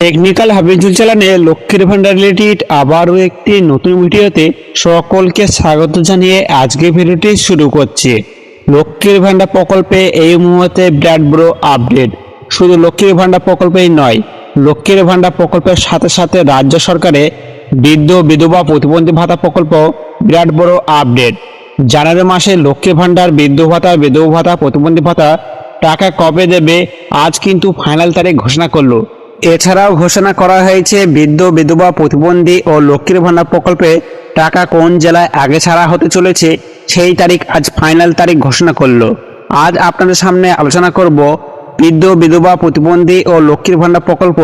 Technical Habijul চালানে লক্ষ্মীর ভান্ডার related আবারও একটি নতুন ভিডিওতে সকলকে স্বাগত জানিয়ে আজকে ভিডিওটি শুরু করছি। লক্ষ্মীর ভান্ডার প্রকল্পে এই মুহূর্তে বিরাট বড় আপডেট। শুধু লক্ষ্মীর ভান্ডার প্রকল্পেই নয়, লক্ষ্মীর ভান্ডার প্রকল্পের সাথে সাথে রাজ্য সরকারে বৃদ্ধ, বিধবা, প্রতিবন্ধী ভাতা প্রকল্প বিরাট বড় আপডেট। জানুয়ারি মাসে লক্ষ্মী ভান্ডার বৃদ্ধ ভাতা, বিধবা ভাতা, প্রতিবন্ধী ভাতা টাকা কবে দেবে, আজ কিন্তু ফাইনাল তারিখ ঘোষণা করল। এছাড়াও ঘোষণা করা হয়েছে, বৃদ্ধ, বিধবা, প্রতিবন্ধী ও লক্ষ্মীর ভান্ডার প্রকল্পে টাকা কোন জেলায় আগে ছাড়া হতে চলেছে, সেই তারিখ আজ ফাইনাল তারিখ ঘোষণা করল। আজ আপনাদের সামনে আলোচনা করব বৃদ্ধ, বিধবা, প্রতিবন্ধী ও লক্ষ্মীর ভান্ডার প্রকল্প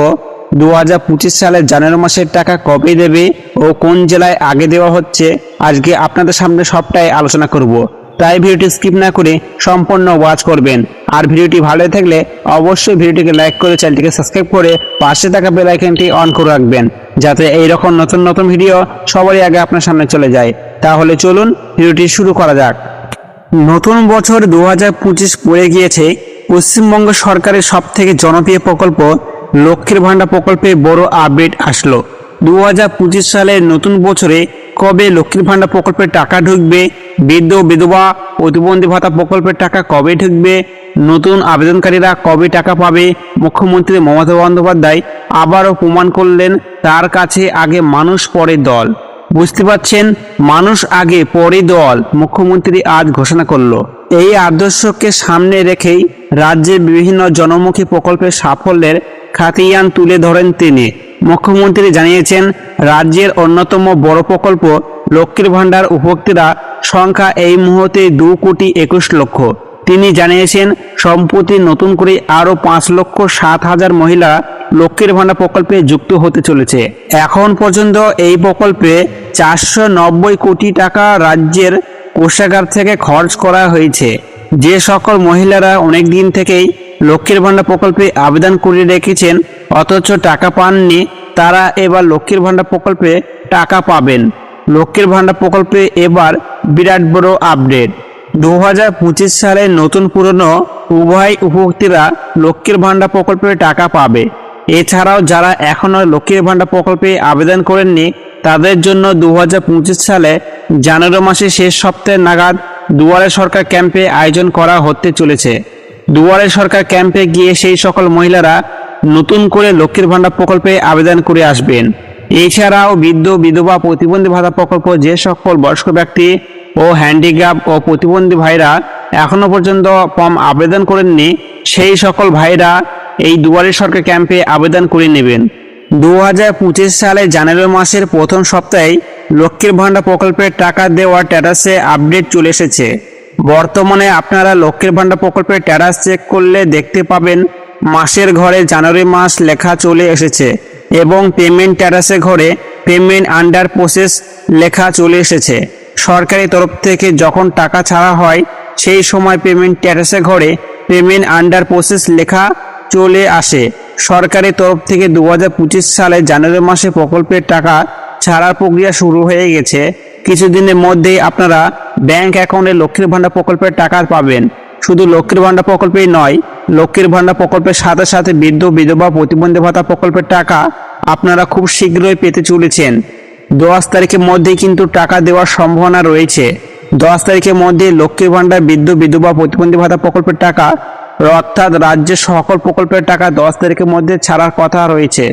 দু হাজার পঁচিশ সালের জানুয়ারি মাসের টাকা কবে দেবে ও কোন জেলায় আগে দেওয়া হচ্ছে, আজকে আপনাদের সামনে সবটাই আলোচনা করব। তাই ভিডিওটি স্কিপ না করে সম্পূর্ণ ওয়াচ করবেন। আর ভিডিওটি ভালো থাকলে অবশ্যই ভিডিওটিকে লাইক করে চ্যানেলটিকে সাবস্ক্রাইব করে পাশে থাকা বেল আইকনটি অন করে রাখবেন, যাতে এই রকম নতুন নতুন ভিডিও সবারই আগে আপনার সামনে চলে যায়। তাহলে চলুন ভিডিওটি শুরু করা যাক। নতুন বছর দু হাজার পঁচিশ পড়ে গিয়েছে। পশ্চিমবঙ্গ সরকারের সব থেকে জনপ্রিয় প্রকল্প লক্ষ্মীর ভাণ্ডার প্রকল্পে বড় আপডেট আসলো। দু হাজার পঁচিশ সালের নতুন বছরে কবে লক্ষ্মীর ভাণ্ডার প্রকল্পের টাকা ঢুকবে? বৃদ্ধ, বিধবা, প্রতিবন্ধী ভাতা প্রকল্পের টাকা কবে ঢুকবে? নতুন আবেদনকারীরা কবে টাকা পাবে? মুখ্যমন্ত্রী মমতা বন্দ্যোপাধ্যায় আবারও প্রমাণ করলেন, তার কাছে আগে মানুষ, পরে দল। বুঝতে পারছেন? মানুষ আগে, পরে দল, মুখ্যমন্ত্রী আজ ঘোষণা করল। এই আদর্শকে সামনে রেখেই রাজ্যের বিভিন্ন জনমুখী প্রকল্পের সাফল্যের খাতিয়ান তুলে ধরেন তিনি। মুখ্যমন্ত্রী জানিয়েছেন, রাজ্যের অন্যতম বড় প্রকল্প লক্ষ্মীর ভাণ্ডার উপভোক্তারা সংখ্যা এই মুহূর্তে দু কোটি একুশ লক্ষ। তিনি জানিয়েছেন, সম্প্রতি নতুন করে আরও পাঁচ লক্ষ সাত হাজার মহিলা লক্ষ্মীর ভাণ্ডার প্রকল্পে যুক্ত হতে চলেছে। এখন পর্যন্ত এই প্রকল্পে চারশো নব্বই কোটি টাকা রাজ্যের কোষাগার থেকে খরচ করা হয়েছে। যে সকল মহিলারা অনেক দিন থেকেই লক্ষ্মীর ভাণ্ডার প্রকল্পে আবেদন করে রেখেছেন, অথচ টাকা পাননি, তারা এবার লক্ষ্মীর ভাণ্ডার প্রকল্পে টাকা পাবেন। লক্ষ্মীর ভাণ্ডার প্রকল্পে এবার বিরাট বড় আপডেট। দু হাজার পঁচিশ সালে নতুন পুরনো উভয় উপভোক্তারা লক্ষ্মীর ভাণ্ডার প্রকল্পে টাকা পাবে। এছাড়াও যারা এখনও লক্ষ্মীর ভাণ্ডার প্রকল্পে আবেদন করেননি, তাদের জন্য দু হাজার পঁচিশ সালে জানুয়ারি মাসের শেষ সপ্তাহে নাগাদ দুয়ারে সরকার ক্যাম্পে আয়োজন করা হতে চলেছে। দুয়ারে সরকার ক্যাম্পে গিয়ে সেই সকল মহিলারা নতুন করে লক্ষ্মীর ভাণ্ডার প্রকল্পে আবেদন করে আসবেন। এছাড়াও বৃদ্ধ, বিধবা, প্রতিবন্ধী ভাতা প্রকল্প যে সকল বয়স্ক ব্যক্তি ও হ্যান্ডিক্যাপ ও প্রতিবন্ধী ভাইরা এখনও পর্যন্ত ফর্ম আবেদন করেননি, সেই সকল ভাইরা এই দুয়ারে সরকার ক্যাম্পে আবেদন করে নেবেন। দু হাজার পঁচিশ সালে জানুয়ারি মাসের প্রথম সপ্তাহে লক্ষ্মীর ভাণ্ডার প্রকল্পের টাকা দেওয়ার স্ট্যাটাসে আপডেট চলে এসেছে। বর্তমানে আপনারা লক্ষ্মীর ভাণ্ডার প্রকল্পের ট্যারাস চেক করলে দেখতে পাবেন মাসের ঘরে জানুয়ারি মাস লেখা চলে এসেছে এবং পেমেন্ট স্ট্যাটাসের ঘরে পেমেন্ট আন্ডার প্রসেস লেখা চলে এসেছে। সরকারি তরফ থেকে যখন টাকা ছাড়া হয়, সেই সময় পেমেন্ট স্ট্যাটাসের ঘরে পেমেন্ট আন্ডার প্রসেস লেখা চলে আসে। সরকারি তরফ থেকে দু হাজার পঁচিশ সালে জানুয়ারি মাসে প্রকল্পের টাকা ছাড়ার প্রক্রিয়া শুরু হয়ে গেছে। কিছুদিনের মধ্যেই আপনারা ব্যাংক অ্যাকাউন্টে লক্ষ্মীর ভাণ্ডার প্রকল্পের টাকা পাবেন। শুধু লক্ষ্মীর ভাণ্ডার প্রকল্পেই নয়, লক্ষ্মীর ভাণ্ডার প্রকল্পের সাথে সাথে বৃদ্ধ, বিধবা, প্রতিবন্ধী ভাতা প্রকল্পের টাকা আপনারা খুব শীঘ্রই পেতে চলেছেন। দশ তারিখের মধ্যেই কিন্তু টাকা দেওয়ার সম্ভাবনা রয়েছে। দশ তারিখের মধ্যে লক্ষ্মীর ভাণ্ডার, বৃদ্ধ, বিধবা, প্রতিবন্ধী ভাতা প্রকল্পের টাকা অর্থাৎ রাজ্যের সকল প্রকল্পের টাকা দশ তারিখের মধ্যে ছাড়ার কথা রয়েছে।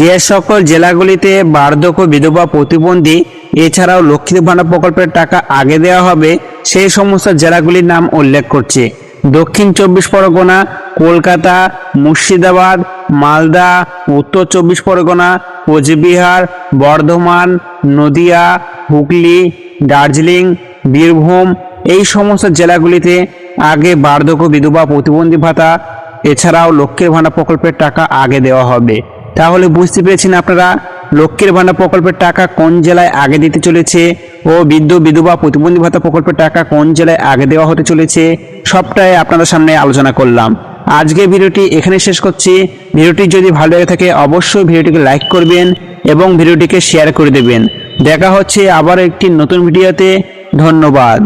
যে সকল জেলাগুলিতে বার্ধক্য, বিধবা, প্রতিবন্ধী এছাড়াও লক্ষ্মীর ভাণ্ডার প্রকল্পের টাকা আগে দেওয়া হবে সেই সমস্ত জেলাগুলির নাম উল্লেখ করছে। দক্ষিণ চব্বিশ পরগনা, কলকাতা, মুর্শিদাবাদ, মালদা, উত্তর চব্বিশ পরগনা, কোচবিহার, বর্ধমান, নদিয়া, হুগলি, দার্জিলিং, বীরভূম এই সমস্ত জেলাগুলিতে আগে বার্ধক্য, বিধবা প্রতিবন্ধী ভাতা, এছাড়াও লক্ষ্মীর ভাণ্ডার প্রকল্পের টাকা আগে দেওয়া হবে। তাহলে বুঝতে পেরেছেন আপনারা? লক্ষ্মীর ভাণ্ডার প্রকল্পের টাকা কোন জেলায় আগে দিতে চলেছে ও বৃদ্ধ বিধবা, প্রতিবন্ধী ভাতা প্রকল্পের টাকা কোন জেলায় আগে দেওয়া হতে চলেছে সবটাই আপনাদের সামনে আলোচনা করলাম। আজকে ভিডিওটি এখানে শেষ করছি। ভিডিওটি যদি ভালো লেগে থাকে অবশ্যই ভিডিওটিকে লাইক করবেন এবং ভিডিওটিকে শেয়ার করে দেবেন। দেখা হচ্ছে আবার একটি নতুন ভিডিওতে। ধন্যবাদ।